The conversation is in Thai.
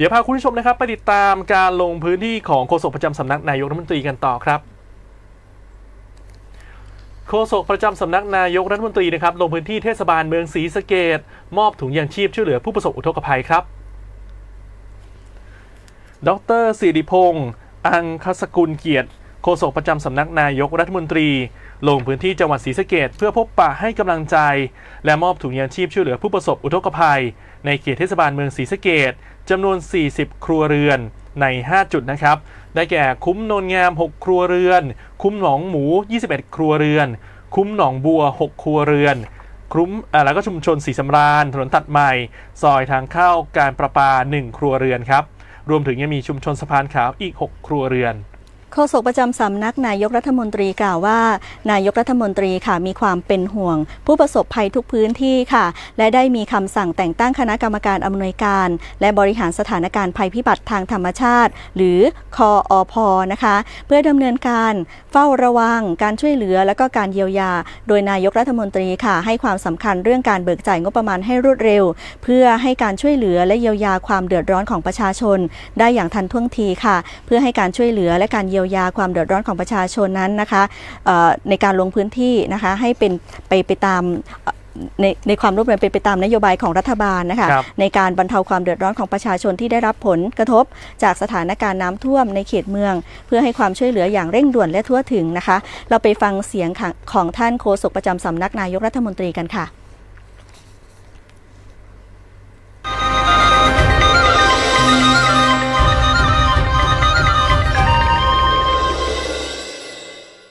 เดี๋ยวพาคุณผู้ชมนะครับไปติดตามการลงพื้นที่ของโฆษกประจำสำนักนายกรัฐมนตรีกันต่อครับโฆษกประจำสำนักนายกรัฐมนตรีนะครับลงพื้นที่เทศบาลเมืองศรีสะเกดมอบถุงยางชีพช่วยเหลือผู้ประสบอุทกภัยครับ ดรสิริพงศ์อังคสกุลเกียรติ โฆษกประจำสำนักนายกรัฐมนตรี ลงพื้นที่จังหวัดศรีสะเกดเพื่อพบปะให้กำลังใจ และมอบถุงยางชีพช่วยเหลือผู้ประสบอุทกภัย ในเขตเทศบาลเมืองศรีสะเกดจำนวน 40 ครัวเรือนใน 5 จุดนะครับ ได้แก่คุ้มโนนงาม 6 ครัวเรือน คุ้มหนองหมู 21 ครัวเรือน คุ้มหนองบัว 6 ครัวเรือนคุ้มอ่าแล้วก็ชุมชนสีสำราญถนนตัดใหม่ ซอยทางเข้าการประปา 1 ครัวเรือนครับ รวมถึงยังมีชุมชนสะพานขาวอีก 6 ครัวเรือน โฆษกประจำสำนักนายกรัฐมนตรีกล่าวว่า นายกรัฐมนตรีค่ะมีความเป็นห่วง ผู้ประสบภัยทุกพื้นที่ค่ะ และได้มีคำสั่งแต่งตั้งคณะกรรมการอำนวยการ และบริหารสถานการณ์ภัยพิบัติทางธรรมชาติ หรือคออพนะคะ เพื่อดำเนินการเฝ้าระวัง การช่วยเหลือและก็การเยียวยา โดยนายกรัฐมนตรีค่ะ ให้ความสำคัญเรื่องการเบิกจ่ายงบประมาณให้รวดเร็ว เพื่อให้การช่วยเหลือและเยียวยาความเดือดร้อนของประชาชน ได้อย่างทันท่วงทีค่ะ เพื่อให้การช่วยเหลือและการเยียวยาความเดือดร้อนของประชาชนนั้นนะคะเอ่อในการลงพื้นที่นะคะให้เป็นไปไปตามเอ่อในในความร่วมมือเป็นไปตามนโยบายของรัฐบาลนะคะครับในการบรรเทาความเดือดร้อนของประชาชนที่ได้รับผลกระทบ จากสถานการณ์น้ำท่วมในเขตเมือง เพื่อให้ความช่วยเหลืออย่างเร่งด่วนและทั่วถึงนะคะ เราไปฟังเสียงของของท่านโฆษกประจำสำนักนายกรัฐมนตรีกันค่ะ